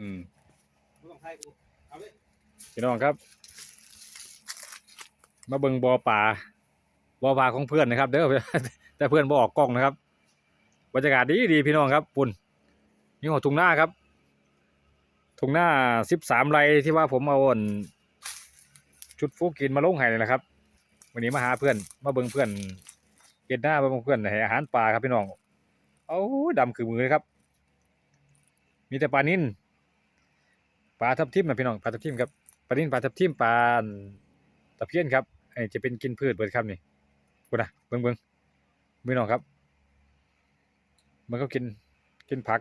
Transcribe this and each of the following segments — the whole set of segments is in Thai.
อืมไม่ต้องไทยกูเอาเลยพี่น้องครับ มาเบิ่งบ่อป่าบ่อป่าของเพื่อนนะครับ เด้อแต่เพื่อนบ่ออกกล้องนะครับบรรยากาศดีดีพี่น้องครับปุ่นนี่หัวทุ่งหน้าครับทุ่งหน้าสิบสามไร่ที่ว่าผมเอาอั่นชุดฟูกินมาลงให้นี่แหละครับ วันนี้มาหาเพื่อน มาเบิ่งเพื่อนเก็ดหน้ามาเบิ่งเพื่อนให้อาหารปลาครับพี่น้องเอาดำคือมือเลยครับ มีแต่ปลานิ่น ปลาทับทิมนะพี่น้องปลาทับทิมครับปลานิ่นปลาทับทิมปลาตะเพียนครับไอ้จะเป็นกินพืชเบิดครับนี่กูนะเบิ่งเบิ่งพี่น้องครับ มันก็กินกินผัก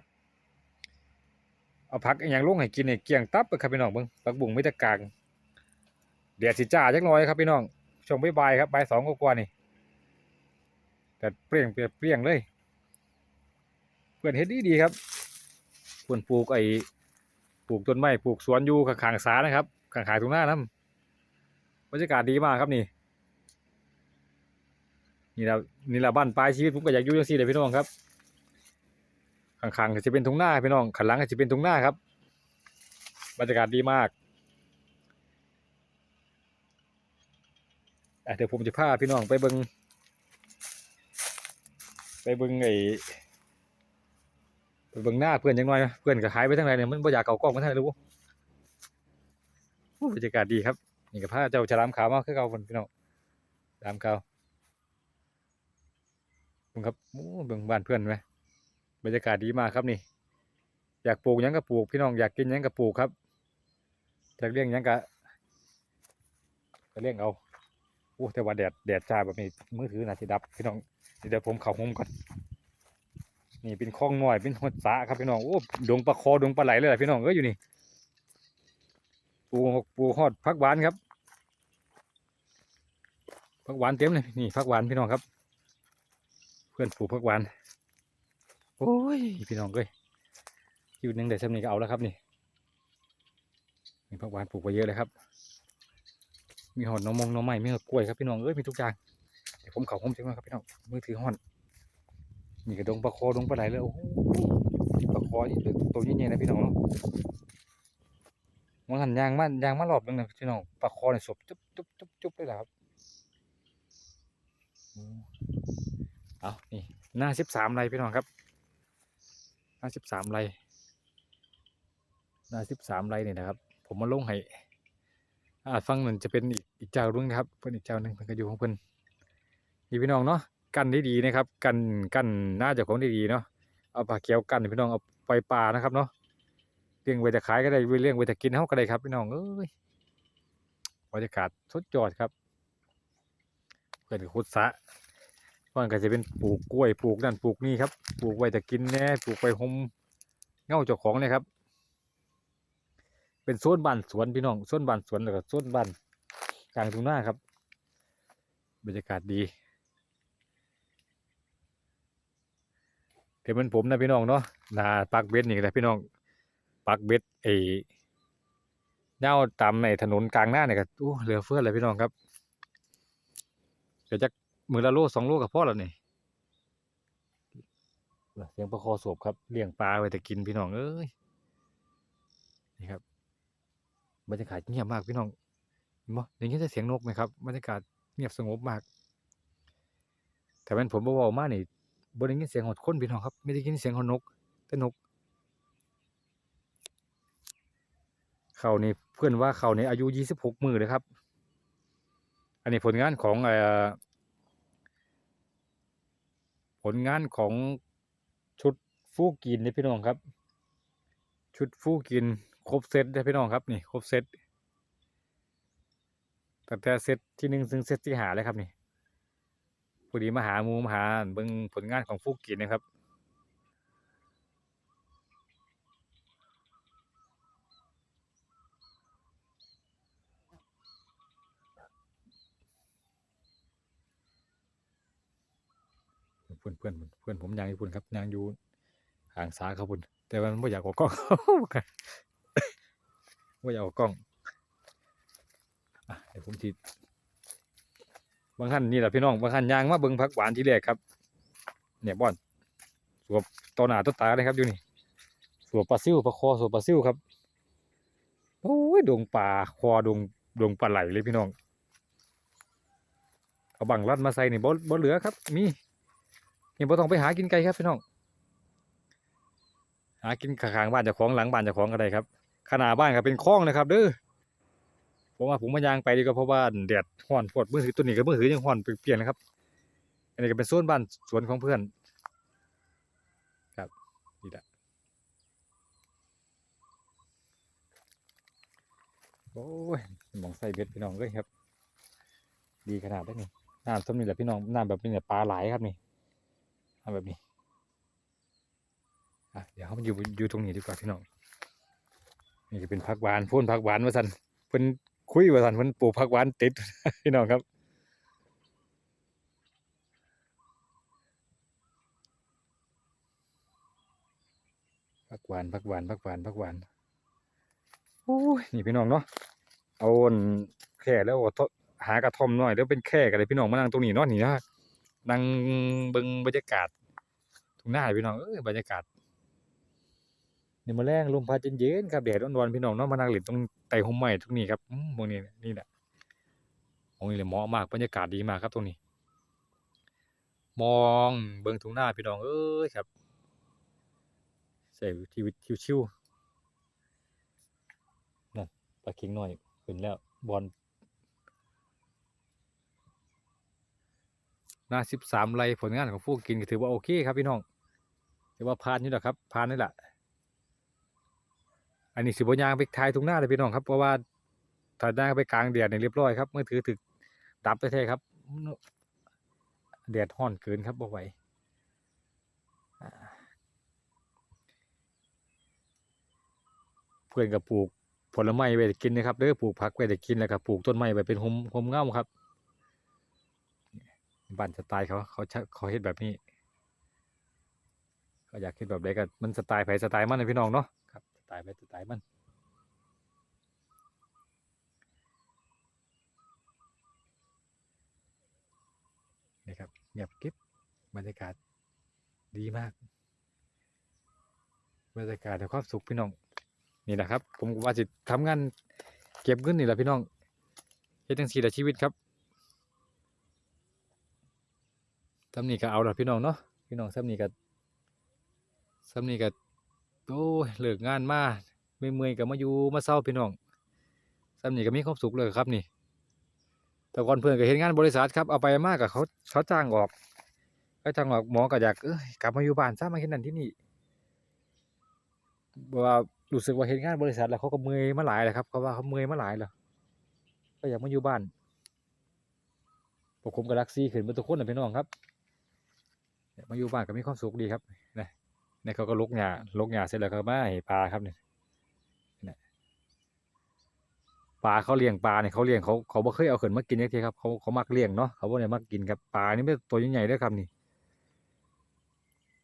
เอาผักอย่างลงให้กินเนี่ยเกลี่ยงตับเลยครับพี่น้องเบิ่งผักบุ้งไม่ตะกางแดดสิจ้าจักน่อยครับพี่น้องช่วงบ่ายครับบ่ายสองกว่านี่แต่เปรี้ยงเปรี้ยงเปรี้ยงเลย เพื่อนเฮ็ดดีดีครับเพื่อนปลูกไอ้ ปลูกต้นไม้ปลูกสวนอยู่ข้างๆสานะครับข้างๆตรงหน้าน้ำบรรยากาศดีมากครับนี่นี่ละนี่ละบ้านปลายชีวิตผมก็อยากอยู่จังซี่เลยพี่น้องครับข้างๆจะเป็นทุ่งนาพี่น้องข้างหลังจะเป็นทุ่งนาครับบรรยากาศดีมากเดี๋ยวผมจะพาพี่น้องไปเบิงไปเบิงไอ้ เบิงหน้าเพื่อนยังไงเพื่อนก็หายไปทั้งไหนเนี่ยมันบ่อยากเก่ากล้องมาทั้งไหนรู้บรรยากาศดีครับนี่ก็พาเจ้าฉลามขาวมาคือเก่าบนพี่น้องฉลามขาวเบิ่งครับโอ้เบิ่งบ้านเพื่อนไหมบรรยากาศดีมากครับนี่ อยากปลูกยังก็ปลูกพี่น้องอยากกินยังก็ปลูกครับอยากเลี้ยงยังก็ก็เลี้ยงเอาโอ้แต่ว่าแดดแดดจ้าแบบนี้มือถือน่าสิดับพี่น้องเดี๋ยวผมเข่าห้มก่อน นี่เป็นคลองน้อยเป็นหดสะครับพี่น้องโอ้ดงปลาคอดงปลาไหลเลยล่ะพี่น้องเอ้ยอยู่นี่ปลูกปลูกฮอดพักหวานครับพักหวานเต็มเลยนี่พักหวานพี่น้องครับ เพื่อนปลูกพักหวานโอ้ยพี่น้องเอ้ยอยู่หนึ่งแต่ซ้ำนี้ก็เอาแล้วครับนี่มีผักหวานปลูกไว้เยอะเลยครับ มีหอดน้องมงน้องไม้มีหอดกล้วยครับพี่น้องเอ้ยมีทุกอย่างเดี๋ยวผมเขาผมเช็คมาครับพี่น้องมือถือห่อ นมีกระดงปลาคอดงปลาไหลเลยโอ้โหปลาคอนี่ตัวใหญ่ๆนะพี่น้องเนาะมันหันยางมายางมาหลอบนึงนะพี่น้องปลาคอเนี่ยสบจุ๊บจุ๊บจุ๊บจุ๊บเลยหรอครับเอานี่หน้าสิบสามไรพี่น้องครับหน้าสิบสามไรหน้าสิบสามไรเนี่ยนะครับ ผมมาลงให้อาฟังหนึ่งจะเป็นอีกอีกเจ้าหนึงนะครับเพิ่นอีกเจ้าหนึ่งเพิ่นก็อยู่ของเพิ่อนนี่พี่น้องเนาะ กันได้ดีนะครับ กันกันหน้าเจ้าของได้ดีเนาะเอาปลาเขียวกันพี่น้องเอาปล่อยปลานะครับเนาะเลี้ยงไว้จะขายก็ได้เลี้ยงไว้จะกินเฮาก็ได้ครับพี่น้องเอ้ยบรรยากาศสดยอดครับเพื่อนขุดสระก่อนก็จะเป็นปลูกกล้วยปลูกนั่นปลูกนี่ครับปลูกไว้แต่กินแน่ปลูกไปหมเง่าเจ้าของเลยครับ เป็นโซนบ้านสวนพี่น้องโซนบ้านสวนแล้วก็โซนบ้านกลางทุ่งนาครับ บรรยากาศดี เดี๋ยวเป็นผมนะพี่น้องเนาะนาปักเบ็ดนี่แหละพี่น้องปักเบ็ดไอ้เน่าตามในถนนกลางหน้าเนี่ยก็โอ้เหลือเฟือเลยพี่น้องครับเดี๋ยวจะมือละโลสองโลกับพ่อแล้วนี่เลี้ยงปลาคอสวบครับเลี้ยงปลาไว้แต่กินพี่น้องเอ้ยนี่ครับบรรยากาศเงียบมากพี่น้องเห็นบ่อย่างนี้จะเสียงนกไหมครับบรรยากาศเงียบสงบมากแต่เป็นผมเบาๆมากนี่ บ่ได้ยินเสียงหดคนพี่น้องครับไม่ได้ยินเสียงหดนกแต่นก เขานี่เพื่อนว่าเขานี่อายุยี่สิบหกมือเลยครับ อันนี้ผลงานของอผลงานของชุดฟูกินนี่พี่น้องครับ ชุดฟูกินครบเซตเลยพี่น้องครับนี่ครบเซตตั้งแต่เซตที่หนึ่งถึงเซตที่หาเลยครับนี่ พอดีมาหามูมาหาเบิ่งผลงานของฟูกินนะครับเพื่อนเพื่อนเพื่อนผมยางอยู่พุ่นครับยางอยู่ห่างสาเขาพุ่นแต่ว่ามันไม่อยากออกกล้องไม่อยากออกกล้องอะเดี๋ยวผมที บางท่านนี่แหละพี่น้องบางท่านยางมาเบิ่งผักหวานที่แรกครับ เนี่ยบ่อนสวบต่อหน้าต่อตาเลยครับอยู่นี่สสัวปลาซิวปลาคอสัวปลาซิวครับโอ้ยดวงปลาคอดวงดวงปลาไหลเลยพี่น้องเอาบังรัดมาใส่นี่บ่บ่เหลือครับ มีนี่บ่ต้องไปหากินไกลครับพี่น้อง หากินข้างบ้านเจ้าของหลังบ้านเจ้าของก็ได้ครับขนาบ้านก็เป็นคลองนะครับเด้อ ผมว่าผมมายางไปดีก็เพราะว่าแดดร้อนปวดมือถือตัวนี้ก็มือถือยังร้อนเปลี่ยนนะครับ อันนี้ก็เป็นโซนบ้านสวนของเพื่อน ครับนี่แหละโอ้ยมองใส่เบ็ดพี่น้องเลยครับ ดีขนาดได้นี่น้ำส้มนี่แหละพี่น้องน้ำแบบนี้เนี่ยปลาหลายครับนี่น้ำแบบนี้อะเดี๋ยวเขามาอยู่อยู่ตรงนี้ดีกว่าพี่น้องนี่ก็เป็นผักหวานพ่นผักหวานว่าสันเพิ่น คุยว่าสันเพิ่นปลูกผักหวานติดพี่น้องครับผักหวานผักหวานผักหวานผักหวานโอ้ยนี่พี่น้องเนาะเอาอันแค่แล้วก็ทหากระท่อมหน่อยแล้วเป็นแค่กันเลยพี่น้องมานั่งตรงนี้เนาะนี่นะนั่งเบิ่งบรรยากาศทุ่งนาพี่น้องเอ้ยบรรยากาศนี่มาแรงลมพัดเย็นๆครับแดดร้อนๆพี่น้องเนาะมานั่งเล่นตรง ไต่ห่มไม้ตรงนี้ครับมตรงนี้นี่แหละตรงนี้เลยเหมาะมากบรรยากาศดีมากครับตรงนี้ มองเบิ่งทุ่งนาพี่น้องเอ้ยครับใส่ชีวิตชิวๆนั่นปลาเค็งหน้อยขึ้นแล้วบอลหน้าสิบสามไร่ผลงานของฟูกกินก็ถือว่าโอเคครับพี่น้องถือว่าผ่านนี่แหละครับผ่านนี่แหละ อันนี้สิบยางไปทายทุงหน้าเลยพี่น้องครับเพราะว่าถ้าได้ไปกลางแดดเนี่ยเรียบร้อยครับมือถือถึกดับไปแท้ครับแดดห้อนเกินครับบ่ไหวเพื่อนก็ปลูกผลไม้ไว้กินนะครับเด้อปลูกผักไว้กินแล้วก็ปลูกต้นไม้ไว้เป็นโฮมโฮมเง่าครับบ้านสไตล์เขาเขาเขาเฮ็ดแบบนี้เขาอยากเฮ็ดแบบใดก็มันสไตล์ไผสไตล์มันนะพี่น้องเนาะครับ สไปตล์ไผสไตล์มันนี่ครับเงียบกริบบรรยากาศดีมาก บรรยากาศแห่ความสุขพี่น้อง นี่แหละครับ ผมว่าจะทำงานเก็บเงินนี่แหละพี่น้องเฮ็ดจังซี่ละชีวิตครับซ้ำนี่ก็เอาละพี่น้องเนาะพี่น้องซ้ำนี่ก็ซ้ำนี่ก็ โอ้ยเลิกงานมาเมื่อยๆก็มาอยู่มาเศร้าพี่น้องซ้ำนี่ก็มีความสุขเลยครับนี่ แต่ก่อนเพื่อนก็เฮ็ดงานบริษัทครับเอาไปมากกับเขาเขาจ้างออกเขาจ้างออกหมอก็อยากเอ้ยกลับมาอยู่บ้านซะมาเฮ็ดนั่นที่นี่ว่ารู้สึกว่าเห็นงานบริษัทแล้วเขาก็เมื่อยมาหลายแล้วครับเขาว่าเขาเมื่อยมาหลายแล้วก็อยากมาอยู่บ้านพวกผมก็รักซี่ขึ้นเป็นทุกคนนะพี่น้องครับมาอยู่บ้านก็มีความสุขดีครับนะ นี่ยเขาก็ลุกหญ้าลุกหญ้าเสร็จแล้วก็มาให้ปลาครับเนี่ยปลาเขาเลี้ยงปลาเนี่ยเขาเลี้ยงเขาเขาบ่เคยเอาขึ้นมากินจักทีครับเขาเขามักเลี้ยงเนาะเขาบ่ได้มักกินครับปลานี่ไม่ตัวใหญ่ๆด้วยครับนี่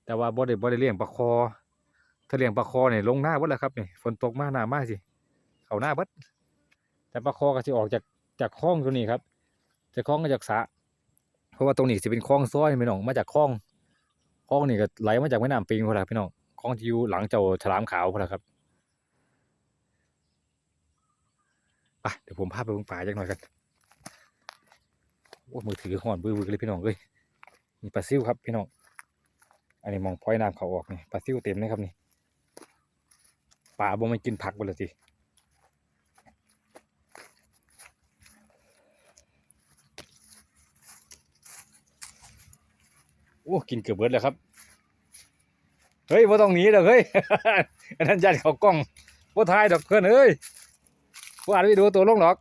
แต่ว่าบ่ได้บ่ได้เลี้ยงปลาคอ ถ้าเลี้ยงปลาคอเนี่ยลงหน้าเบิดแล้วครับนี่ฝนตกมาหน้ามากสิเขาหน้าเบิดแต่ปลาคอก็สิออกจากจากคลองตัวนี้ครับจากคลองก็จากสระเพราะว่าตรงนี้สิเป็นคลองซ้อยพี่น้องมาจากคลอง คลองนี่ก็ไหลมาจากแม่น้ำปิงพุ่นล่ะพี่น้องคลองที่อยู่หลังเจ้าฉลามขาวพุ่นล่ะครับปเดี๋ยวผมพาไปเบิ่งป่าจักหน่อยกันโอ้มือถือห่อนบื้อๆเลยพี่น้องเอ้ยมีปลาซิวครับพี่น้อง อันนี้มองพ้อยน้ำเขาออกนี่ปลาซิวเต็มเลยครับนี่ปลาบ่มันกินผักบ่ละสิ โอ้กินเกือบเบิดแล้วครับ เฮ้ยบ่ต้องหนีเดอกเฮ้ยอันนั้นยันเขากล้องบ่ทายดอกเพื่อนเอ้ยบ่อ่านวิดีโอตัวลงดอก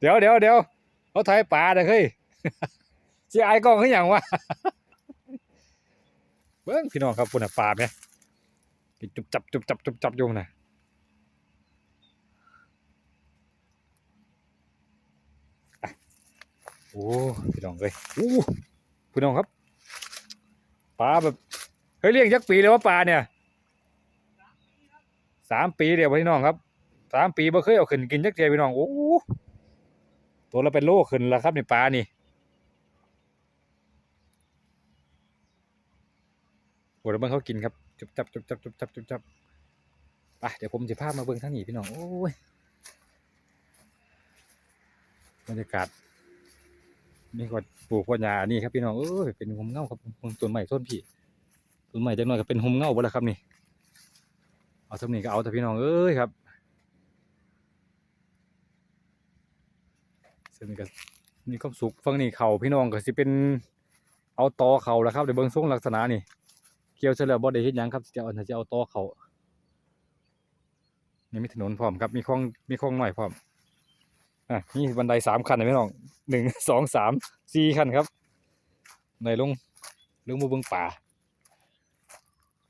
เดี๋ยวเดี๋ยวเดี๋ยวเขาถ่ายปลาเด้อเฮ้ยสิอายกล้องคือหยังวะเบิ้งพี่น้องครับปุ่นน่ะปลาไหมจุบจับจุบจับจุบจับอยู่น่ะอะ โอ้พี่น้องเลยโอ้พี่น้องครับปลาแบบเฮ้ยเลี้ยงยักปีเลยวะปลาเนี่ยสามปีเดียวพี่น้องครับสามปีบ่เคยเอาขึ้นกินยักเทียพี่น้องโอ้ตัวละเป็นโลขึ้นแล้วครับนี่ปลานี่โอ้แล้วมันเขากินครับจุบจับจุบจับจุบจับจุบจับไปเดี๋ยวผมจะพามาเบิ่งทางนี้พี่น้องโอ้ยบรรยากาศ นี่ก็ปลูกว่าหญ้านี่ครับพี่น้องเอ้ยเป็นหมเงาครับเบิ่งต้นไม้ต้นพี่ต้นไม้จักหน่อยก็เป็นหมเงาบ่แล้วครับนี่เอาสำนี้ก็เอาแต่พี่น้องเอ้ยครับซึ่งนี่ก็นี่ก็สุกฟังนี่เขาพี่น้องก็สิเป็นเอาตอเขาแล้วครับเดี๋ยวเบิ่งทรงลักษณะนี่เกี่ยวเสร็จแล้วบ่ได้เฮ็ดหยังครับจะเอาจะเอาตอเขานี่มีถนนพร้อมครับมีคลองมีคลองหน่อยพร้อม อะนี่บันไดสามขั้นนะพี่น้องหนึ่งสองสามสี่ขั้นครับในลงลงมาเบิงป่า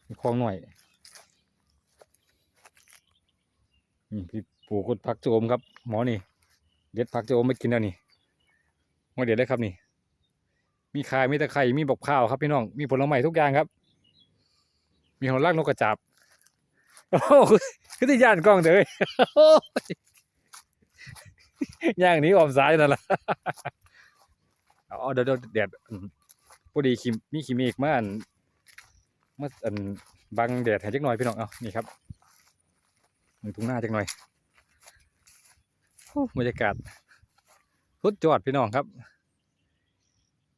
มีคลองหน่อยพี่ปู่กดพักโจมครับ หมอนี่เด็ดพักโจมไม่กินแล้วนี่มาเด็ดเลยครับนี่ มีขายมีตะไคร่มีบกข้าวครับพี่น้อง มีผลไม้ทุกอย่างครับ มีหอลากนกกระจาบโอ้โหคือที่ย่านกล้องเด้อโอ้ย ย่างหนี้ออมซ้ายนั่นล่ะเอาเดี๋ยวเดี๋ยวแดดอืมพอดีคิมมีคิมเอกมาอันมาอันบังแดดให้จักหน่อยพี่น้องเอานี่ครับมือทุ่งหน้าจักหน่อยโอ้บรรยากาศสุดยอดพี่น้องครับ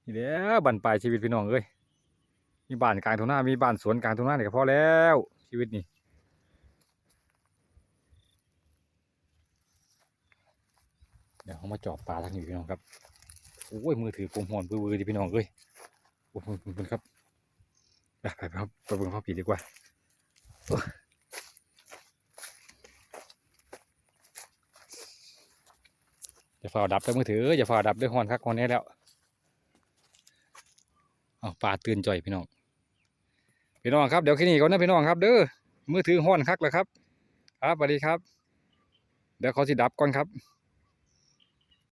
นี่แหล้วบันปลายชีวิตพี่น้องเอ้ยมีบ้านกลางทุ่งนามีบ้านสวนกลางทุ่งนาเนี่ยก็พอแล้วชีวิตนี่ เดี๋ยวเขามาจอบปลาทางนี้พี่น้องครับโอ้ยมือถือกลมหอนปื้อๆดิพี่น้องเอ้ยโอ้ยคุณคุณครับไปไปครับไปเบิ่งข้าวผีดีกว่าโอ้ยอย่าฝ่าดับแต่มือถืออย่าฝ่าดับด้วยฮอนคักฮอนแน่แล้วเอาปลาตื่นจ่อยพี่น้องพี่น้องครับเดี๋ยวแค่นี้ก่อนนะพี่น้องครับเด้อมือถือห้อนคักแล้วครับ ครับสวัสดีครับ เดี๋ยวเขาสิดับก่อนครับ